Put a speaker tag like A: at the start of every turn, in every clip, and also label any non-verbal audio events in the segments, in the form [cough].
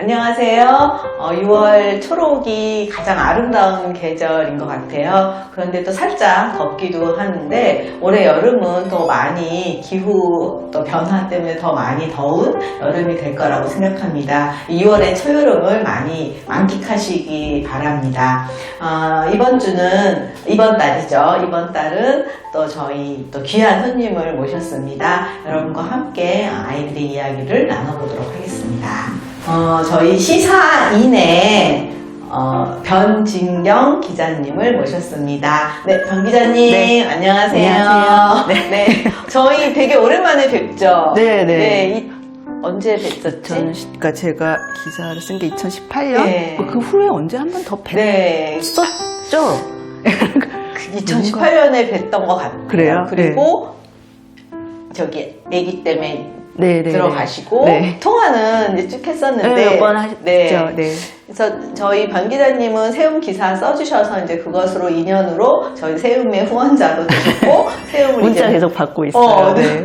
A: 안녕하세요. 어, 6월 초록이 가장 아름다운 계절인 것 같아요. 그런데 또 살짝 덥기도 하는데 올해 여름은 또 많이 기후 또 변화 때문에 더 많이 더운 여름이 될 거라고 생각합니다. 2월의 초여름을 많이 만끽하시기 바랍니다. 어, 이번 주는 이번 달이죠. 이번 달은 또 저희 또 귀한 손님을 모셨습니다. 여러분과 함께 아이들의 이야기를 나눠보도록 하겠습니다. 어, 저희 시사인의 어, 변진경 기자님을 모셨습니다. 네, 변 기자님,
B: 네.
A: 안녕하세요.
B: 안녕하세요.
A: 네. 저희 되게 오랜만에 뵙죠?
B: 네, 네.
A: 이- 언제 뵀었지?
B: 저는 시- 그러니까 제가 기사를 쓴 게 2018년
A: 네.
B: 그 후에 언제 한 번더 뵀었죠? [laughs]
A: 네, 2018년에 뵀던 것 같아요.
B: 그래요?
A: 그리고 저기 아기 때문에
B: 네, 네,
A: 들어가시고
B: 네.
A: 통화는 이제 쭉 했었는데
B: 네, 몇번 하셨죠.
A: 네.
B: 네.
A: 그래서 저희 변 기자님은 세움 기사 써주셔서 이제 그것으로 인연으로 저희 세움의 후원자도 되셨고 [laughs] 세움을
B: 문자
A: 이제
B: 계속 받고 있어요.
A: 어,
B: 네,
A: 네.
B: 네.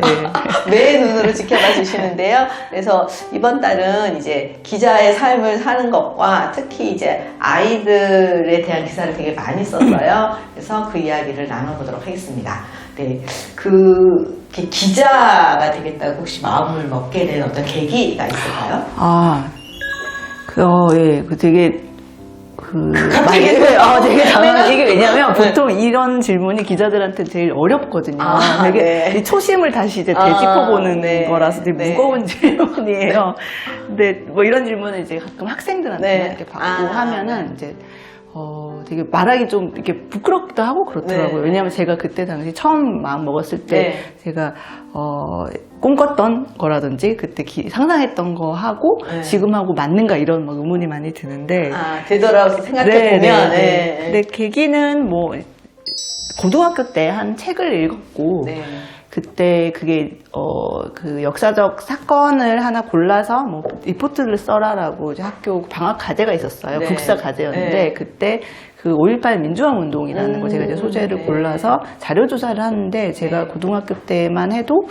B: [laughs]
A: 매의 눈으로 지켜봐 주시는데요. 그래서 이번 달은 이제 기자의 삶을 사는 것과 특히 이제 아이들에 대한 기사를 되게 많이 썼어요. 그래서 그 이야기를 나눠보도록 하겠습니다. 네. 그, 이렇게 기자가 되겠다고 혹시 마음을 먹게 된 어떤 계기가 있을까요?
B: 아, 그, 어, 예, 그 되게, 그,
A: 갑자기
B: 많이-? 어, 되게 당황, 이게 왜냐면
A: 네.
B: 보통 이런 질문이 기자들한테 제일 어렵거든요.
A: 아,
B: 되게
A: 네.
B: 이 초심을 다시 이제
A: 아,
B: 되짚어보는
A: 네.
B: 거라서 되게
A: 네.
B: 무거운 [laughs] 질문이에요. 근데 뭐 이런 질문을 이제 가끔 학생들한테
A: 네.
B: 이렇게 받고
A: 아,
B: 하면은 이제 어, 되게 말하기 좀 이렇게 부끄럽기도 하고 그렇더라고요.
A: 네.
B: 왜냐면 제가 그때 당시 처음 마음 먹었을 때
A: 네.
B: 제가 어, 꿈꿨던 거라든지 그때 기- 상상했던 거 하고
A: 네.
B: 지금하고 맞는가 이런 막 의문이 많이 드는데
A: 아, 되돌아서 생각해
B: 네,
A: 보면,
B: 네,
A: 네.
B: 네. 근데 계기는 뭐 고등학교 때 한 책을 읽었고
A: 네.
B: 그때 그게 어 그 역사적 사건을 하나 골라서 뭐 리포트를 써라라고 이제 학교 방학 과제가 있었어요.
A: 네.
B: 국사 과제였는데
A: 네.
B: 그때 그 5.18 민주화 운동이라는
A: 음,
B: 거 제가 이제 소재를
A: 네.
B: 골라서 자료 조사를 하는데 제가
A: 네.
B: 고등학교 때만 해도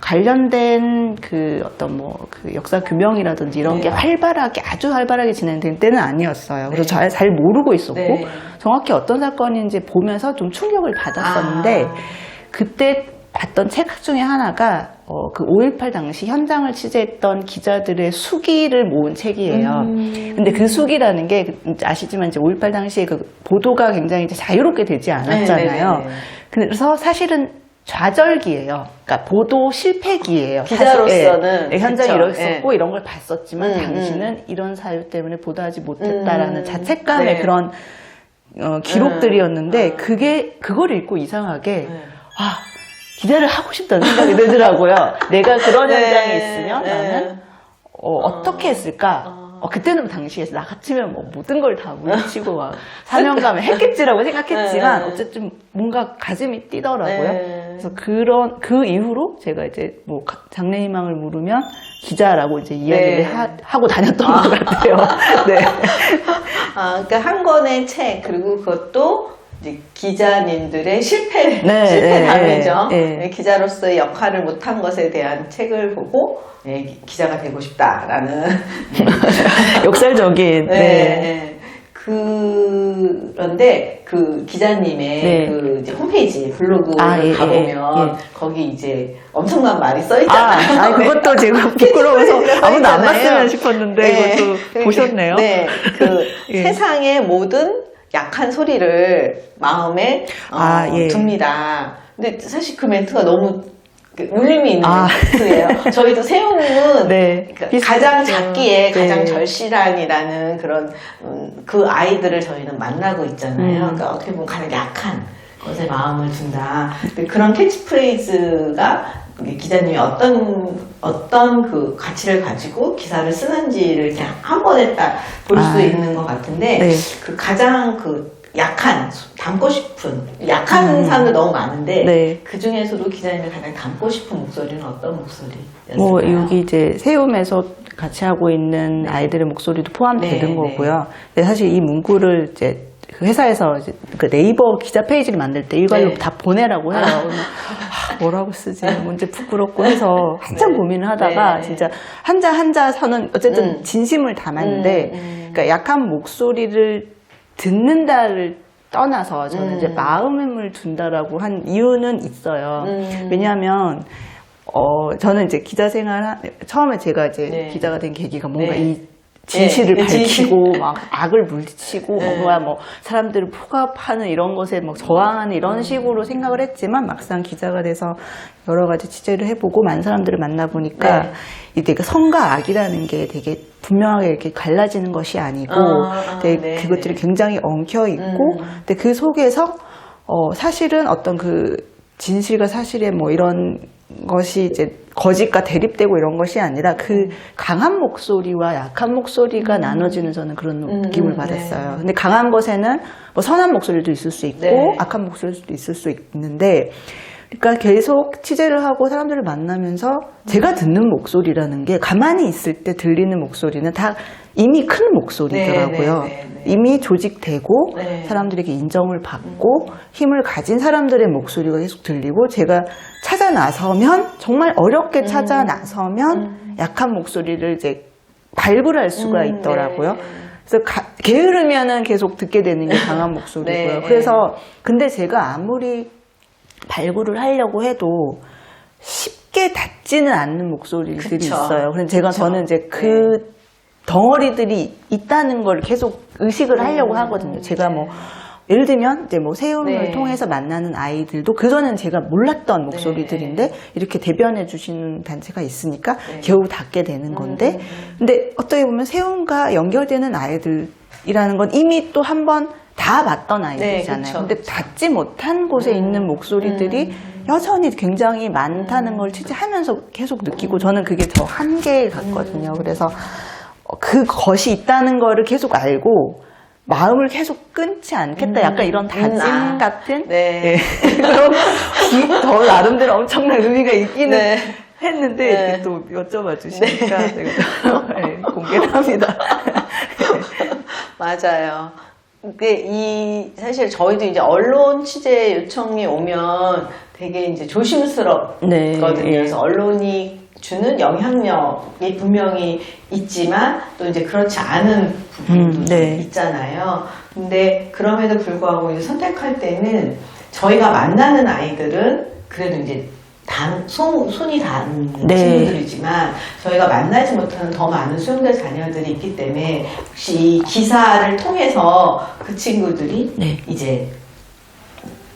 B: 관련된 그 어떤 뭐 그 역사 규명이라든지 이런
A: 네.
B: 게 활발하게 아주 활발하게 진행된 때는 아니었어요. 그래서
A: 네.
B: 잘, 잘 모르고 있었고
A: 네.
B: 정확히 어떤 사건인지 보면서 좀 충격을 받았었는데
A: 아.
B: 그때 봤던 책 중에 하나가 어, 그 5.18 당시 현장을 취재했던 기자들의 수기를 모은 책이에요.
A: 음.
B: 근데 그 수기라는 게 그- 아시지만 이제 5.18 당시에 그 보도가 굉장히 이제 자유롭게 되지 않았잖아요.
A: 네, 네, 네.
B: 그래서 사실은 좌절기예요. 그러니까 보도 실패기예요.
A: 기자로서는.
B: 예, 현장에
A: 그쵸.
B: 이랬었고 이런 걸 봤었지만
A: 음,
B: 당신은 이런 사유 때문에 보도하지 못했다라는
A: 음,
B: 자책감의
A: 네.
B: 그런 어, 기록들이었는데
A: 음.
B: 그게 그걸 읽고 이상하게
A: 네.
B: 아 기자를 하고 싶다는 생각이 들더라고요. 내가 그런
A: 네,
B: 현장에 있으면
A: 네.
B: 나는 어, 어떻게 했을까?
A: 어.
B: 어, 그때는 당시에 나 같으면 뭐 모든 걸 다 물리치고 막 [laughs] 사명감을 했겠지라고 생각했지만
A: 네.
B: 어쨌든 뭔가 가슴이 뛰더라고요.
A: 네.
B: 그래서 그런 그 이후로 제가 이제 뭐 가- 장래희망을 물으면 기자라고 이제 이야기를
A: 네.
B: 하, 고 다녔던 것 같아요. [laughs] 네. [laughs]
A: 아, 그러니까 한 권의 책 그리고 그것도 기자님들의 실패
B: 네,
A: 실패담이죠.
B: 네, 네.
A: 네, 기자로서의 역할을 못한 것에 대한 책을 보고 네, 기- 기자가 되고 싶다라는 [laughs]
B: 역설적인.
A: 네.
B: 네.
A: 네. 그런데 그 기자님의
B: 네.
A: 그 이제 홈페이지 블로그를
B: 아, 예,
A: 가보면
B: 예, 예.
A: 거기 이제 엄청난 말이 써
B: 아,
A: 있잖아요.
B: 아, 그것도 제가 [laughs] 부끄러워서
A: 써
B: 아무도 안. 봤으면 싶었는데
A: 네.
B: 이것도 보셨네요.
A: 네, 그 [laughs]
B: 예.
A: 세상의 모든 약한 소리를 마음에 어,
B: 아, 예.
A: 둡니다. 근데 사실 그 멘트가 너무 그 울림이 있는
B: 아.
A: 멘트예요. [laughs] 저희도 세용님은
B: 네.
A: 그러니까
B: 비슷-
A: 가장
B: 네.
A: 작기에 가장
B: 네.
A: 절실한이라는 그런 음, 그 아이들을 저희는 만나고 있잖아요.
B: 음.
A: 그러니까 어떻게 보면 가장 약한 것에 마음을 둔다. 근데 그런 캐치프레이즈가 우리 기자님이 어떤 어떤 그 가치를 가지고 기사를 쓰는지를 그냥 한 번에 딱 볼 수
B: 아.
A: 있는 것 같은데
B: 네.
A: 그 가장 그 약한 담고 싶은 약한
B: 음.
A: 사람들 너무 많은데
B: 네.
A: 그 중에서도 기자님이 가장 담고 싶은 목소리는 어떤 목소리였을까요?
B: 뭐 여기 이제 세움에서 같이 하고 있는 아이들의 목소리도 포함되는
A: 네,
B: 거고요. 근데 사실 이 문구를 이제 그 회사에서 이제 그 네이버 기자 페이지를 만들 때 일괄로
A: 네.
B: 다 보내라고 해요. 아, 뭐라고 쓰지? 문제 부끄럽고 해서 한참
A: 네.
B: 고민을 하다가
A: 네.
B: 진짜 한자 한자 서는 어쨌든
A: 음.
B: 진심을 담았는데
A: 음, 음.
B: 그러니까 약한 목소리를 듣는다를 떠나서 저는
A: 음.
B: 이제 마음을 둔다라고 한 이유는 있어요.
A: 음.
B: 왜냐하면 어 저는 이제 기자 생활 하- 처음에 제가 이제
A: 네.
B: 기자가 된 계기가 뭔가
A: 네.
B: 이 진실을
A: 네, 진실.
B: 밝히고 막 악을 물리치고 [laughs]
A: 네.
B: 뭔가 뭐 사람들을 포갑하는 이런 것에 막 저항하는 이런
A: 음.
B: 식으로 생각을 했지만 막상 기자가 돼서 여러 가지 취재를 해보고 많은 사람들을 만나보니까
A: 네.
B: 이 되게 선과 악이라는 게 되게 분명하게 이렇게 갈라지는 것이 아니고
A: 아, 아,
B: 되게
A: 네,
B: 그것들이
A: 네.
B: 굉장히 엉켜 있고
A: 음.
B: 근데 그 속에서 어 사실은 어떤 그 진실과 사실의 뭐 이런 것이 이제 거짓과 대립되고 이런 것이 아니라 그
A: 음.
B: 강한 목소리와 약한 목소리가 나눠지는 저는 그런
A: 음,
B: 느낌을
A: 음,
B: 받았어요.
A: 네.
B: 근데 강한 것에는 뭐 선한 목소리도 있을 수 있고
A: 네.
B: 악한 목소리도 있을 수 있는데 그러니까 계속 취재를 하고 사람들을 만나면서 제가 듣는 목소리라는 게 가만히 있을 때 들리는 목소리는 다 이미 큰 목소리더라고요.
A: 네, 네, 네, 네.
B: 이미 조직되고
A: 네.
B: 사람들에게 인정을 받고 힘을 가진 사람들의 목소리가 계속 들리고 제가 나서면 정말 어렵게
A: 음.
B: 찾아 나서면 약한 목소리를 이제 발굴할 수가
A: 음,
B: 있더라고요.
A: 네.
B: 그래서 가- 게으르면은 계속 듣게 되는 게 강한 [laughs] 목소리고요.
A: 네.
B: 그래서 근데 제가 아무리 발굴을 하려고 해도 쉽게 닿지는 않는 목소리들이
A: 그쵸.
B: 있어요. 그래서 제가
A: 그쵸.
B: 저는 이제 그
A: 네.
B: 덩어리들이 있다는 걸 계속 의식을 하려고 하거든요. 제가 뭐 예를 들면 이제 뭐 세움을
A: 음, 네.
B: 통해서 만나는 아이들도 그전엔 제가 몰랐던 목소리들인데 이렇게 대변해 주시는 단체가 있으니까
A: 네.
B: 겨우 닿게 되는 건데 근데 어떻게 보면 세움과 연결되는 아이들이라는 건 이미 또 한 번 다 봤던 아이들이잖아요.
A: 네, 그쵸,
B: 근데. 닿지 못한 곳에 있는 목소리들이 여전히 굉장히 많다는 걸 취재하면서 계속 느끼고 저는 그게 더 한계에 갔거든요. 그래서 어, 그것이 있다는 거를 계속 알고 마음을 계속 끊지 않겠다. 약간 이런 다짐
A: 아.
B: 같은
A: 네.
B: 예. 그런 기- 더 나름대로 엄청난 의미가 있기는
A: 네.
B: 했는데
A: 네.
B: 또 여쭤봐 주시니까 제가 또, 예, 공개를 합니다. [laughs]
A: 맞아요. 근데 이 사실 저희도 이제 언론 취재 요청이 오면 되게 이제 조심스럽거든요.
B: 네, 예.
A: 그래서 언론이 주는 영향력이 분명히 있지만 또 이제 그렇지 않은 부분도
B: 음, 네.
A: 있잖아요. 근데 그럼에도 불구하고 이제 선택할 때는 저희가 만나는 아이들은 그래도 이제 단, 손, 손이 닿는
B: 네.
A: 친구들이지만 저희가 만나지 못하는 더 많은 수용자 자녀들이 있기 때문에 혹시 이 기사를 통해서 그 친구들이
B: 네.
A: 이제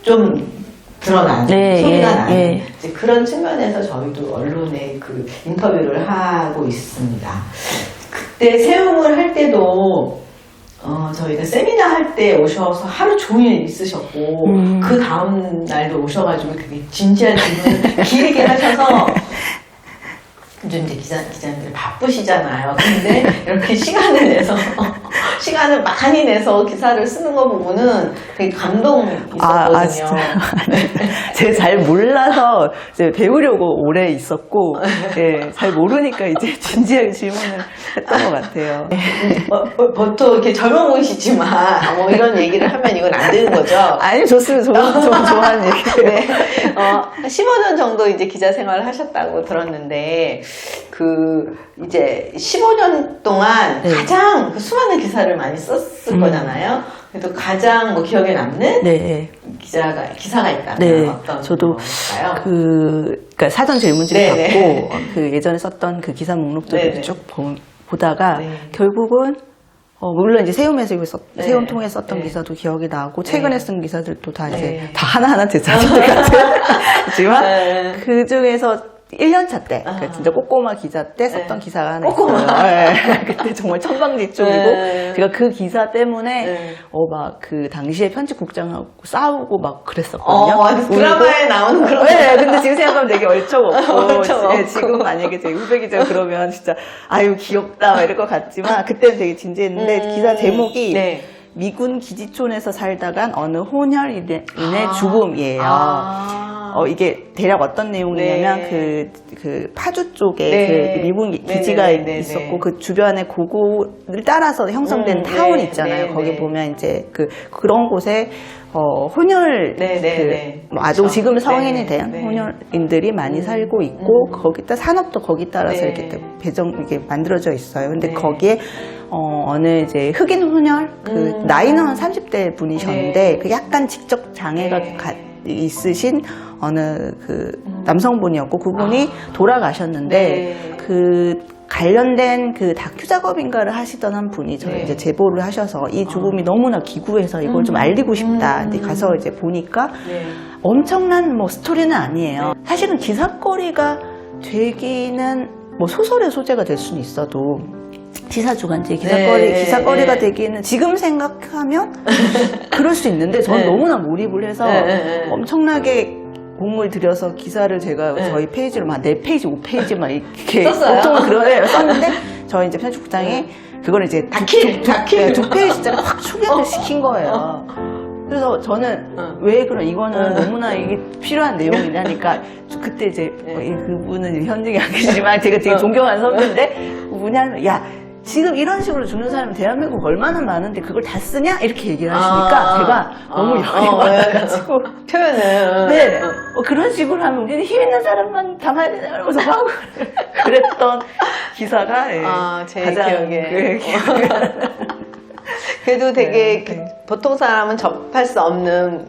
A: 좀 드러나는
B: 네,
A: 소리가
B: 예,
A: 나는
B: 예.
A: 이제 그런 측면에서 저희도 언론에 그 인터뷰를 하고 있습니다. 그때 세움을 할 때도 어, 저희가 세미나 할 때 오셔서 하루 종일 있으셨고
B: 음.
A: 그 다음 날도 오셔가지고 되게 진지한 질문을 길게 하셔서 [laughs] 요즘 이제 기자, 기자님들 바쁘시잖아요. 근데 이렇게 시간을 내서, [laughs] 시간을 많이 내서 기사를 쓰는 거 보고는 되게 감동이 있었거든요.
B: 아, 아 진짜. [laughs] 제가 잘 몰라서 이제 배우려고 오래 있었고, 예, 잘 모르니까 이제 [laughs] 진지하게 질문을 했던 것 같아요.
A: 어, 어, 보통 이렇게 젊어 보이시지만, 뭐 이런 얘기를 하면 이건 안 되는 거죠.
B: 아니, 좋습니다. 좋은, 좋은, 좋아하는 얘기예요.
A: 네. 어, 한 15년 정도 이제 기자 생활을 하셨다고 들었는데, 그, 이제 15년 동안
B: 네.
A: 가장 그 수많은 기사를 많이 썼을
B: 음.
A: 거잖아요. 그래도 가장 뭐 기억에 남는
B: 네.
A: 기자가, 기사가 있다면
B: 네,
A: 어떤
B: 저도
A: 건가요?
B: 그, 그니까 사전 질문지를
A: 네, 네.
B: 받고, 그 예전에 썼던 그 기사 목록들을
A: 네, 네.
B: 쭉 보, 보다가,
A: 네.
B: 결국은, 어, 물론 이제 세움에서 썼,
A: 네.
B: 세움 통해 썼던
A: 네.
B: 기사도 기억이 나고, 최근에
A: 네.
B: 쓴 기사들도 다 이제,
A: 네.
B: 다 하나하나 제 자신들 같지만,
A: 네.
B: 그 중에서 1년차 때,
A: 아.
B: 그 진짜 꼬꼬마 기자 때 썼던
A: 네.
B: 기사가 하나
A: 꼬꼬마.
B: 있어요. 네. 그때 정말 천방지축이고,
A: 네.
B: 제가 그 기사 때문에,
A: 네.
B: 어, 막 그 당시에 편집국장하고 싸우고 막 그랬었거든요.
A: 어, 드라마에 나오는 그런.
B: 네, 근데 지금 생각하면 되게 얼척없고. [laughs] 예, 지금 만약에 제 후배 기자가 그러면 진짜, 아유, 귀엽다, 막 이럴 것 같지만, 그때는 되게 진지했는데,
A: 음,
B: 기사 제목이,
A: 네.
B: 미군 기지촌에서 살다간 어느 혼혈인의
A: 아.
B: 죽음이에요.
A: 아.
B: 어, 이게 대략 어떤 내용이냐면
A: 네.
B: 그, 그 파주 쪽에
A: 네.
B: 그 미군 기-
A: 네,
B: 기지가
A: 네, 네, 네,
B: 있었고
A: 네.
B: 그 주변에 고고를 따라서 형성된
A: 음,
B: 타운
A: 네,
B: 있잖아요.
A: 네,
B: 거기
A: 네.
B: 보면 이제 그 그런 곳에 어, 혼혈
A: 네, 네,
B: 그
A: 네.
B: 뭐 아동
A: 그렇죠.
B: 지금 성인이
A: 네,
B: 된
A: 네.
B: 혼혈인들이 많이 살고 있고 거기다 산업도 거기 따라서
A: 네.
B: 이렇게 배정 이게 만들어져 있어요. 근데
A: 네.
B: 거기에 어, 어느 이제 흑인 혼혈 그
A: 음.
B: 나이는 한 30대 분이셨는데
A: 네.
B: 그 약간 지적 장애가
A: 네.
B: 가- 있으신 어느 그
A: 음.
B: 남성분이었고 그분이 돌아가셨는데
A: 네.
B: 그 관련된 그 다큐 작업인가를 하시던 한 분이 저를
A: 네.
B: 이제 제보를 하셔서 이 죽음이 너무나 기구해서 이걸 좀
A: 음.
B: 알리고 싶다.
A: 음.
B: 근데 가서 이제 보니까
A: 네.
B: 엄청난 뭐 스토리는 아니에요. 사실은 기사거리가 되기는 뭐 소설의 소재가 될 수는 있어도 시사 주간지 기사거리
A: 네,
B: 기사거리가
A: 네.
B: 되기는 지금 생각하면 [laughs] 그럴 수 있는데 저는
A: 네.
B: 너무나 몰입을 해서
A: 네, 네, 네.
B: 엄청나게 공을 들여서 기사를 제가
A: 네.
B: 저희 페이지로 막 4페이지, 5페이지만 이렇게
A: 썼어요?
B: 보통은 그러네요. [laughs] 썼는데 저희 이제 편집국장이 그걸 이제
A: 다 킬, 다 킬.
B: 네, 두 페이지짜리 확 축약을
A: 어.
B: 시킨 거예요. 그래서 저는
A: 어.
B: 왜 그런 이거는
A: 어.
B: 너무나 이게 필요한 내용이라니까 그때 이제
A: 네.
B: 그분은 현직이 안 계시지만 제가 되게
A: 어.
B: 존경하는 선배인데 뭐냐면 야 지금 이런 식으로 죽는 사람이 대한민국 얼마나 많은데 그걸 다 쓰냐 이렇게 얘기를 하시니까
A: 아.
B: 제가 너무
A: 아,
B: 열이
A: 어,
B: 받아가지고
A: 표현을.
B: 네 어, 그런 식으로 하면 우리는 힘 있는 사람만 담아야 되나 이러면서 막 [laughs] 그랬던 기사가 예,
A: 아, 제
B: 가장
A: 기억에.
B: 그 기억에 [laughs]
A: 그래도 되게
B: 네,
A: 그-
B: 네.
A: 보통 사람은 접할 수 없는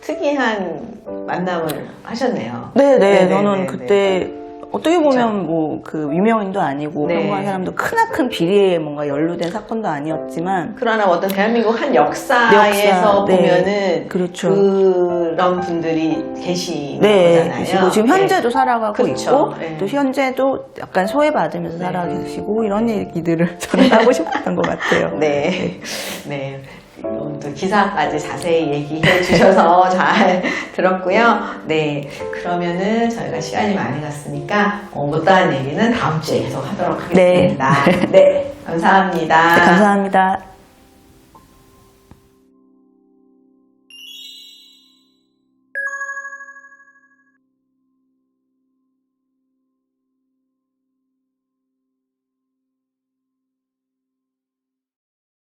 A: 특이한 만남을 하셨네요.
B: 네네,
A: 네네네네.
B: 저는 그때 어떻게 보면 뭐 그 유명인도 아니고
A: 네.
B: 평범한 사람도 크나큰 비리에 뭔가 연루된 사건도 아니었지만
A: 그러나 어떤 대한민국 한 역사에서
B: 역사, 네.
A: 보면은
B: 그렇죠.
A: 그런 분들이 계시는
B: 네,
A: 거잖아요.
B: 계시고 지금 현재도 살아가고
A: 그렇죠.
B: 있고
A: 네.
B: 또 현재도 약간 소외받으면서
A: 네.
B: 살아계시고 이런 얘기들을 [laughs] 저는 하고 싶었던 것 같아요.
A: 네. 네. 오 늘도 기사까지 자세히 얘기해 주셔서 [laughs] 잘 들었고요. 네. 그러면은 저희가 시간이 많이 갔으니까 어, 못다한 얘기는 다음 주에 계속 하도록 하겠습니다. 네. 감사합니다.
B: 감사합니다.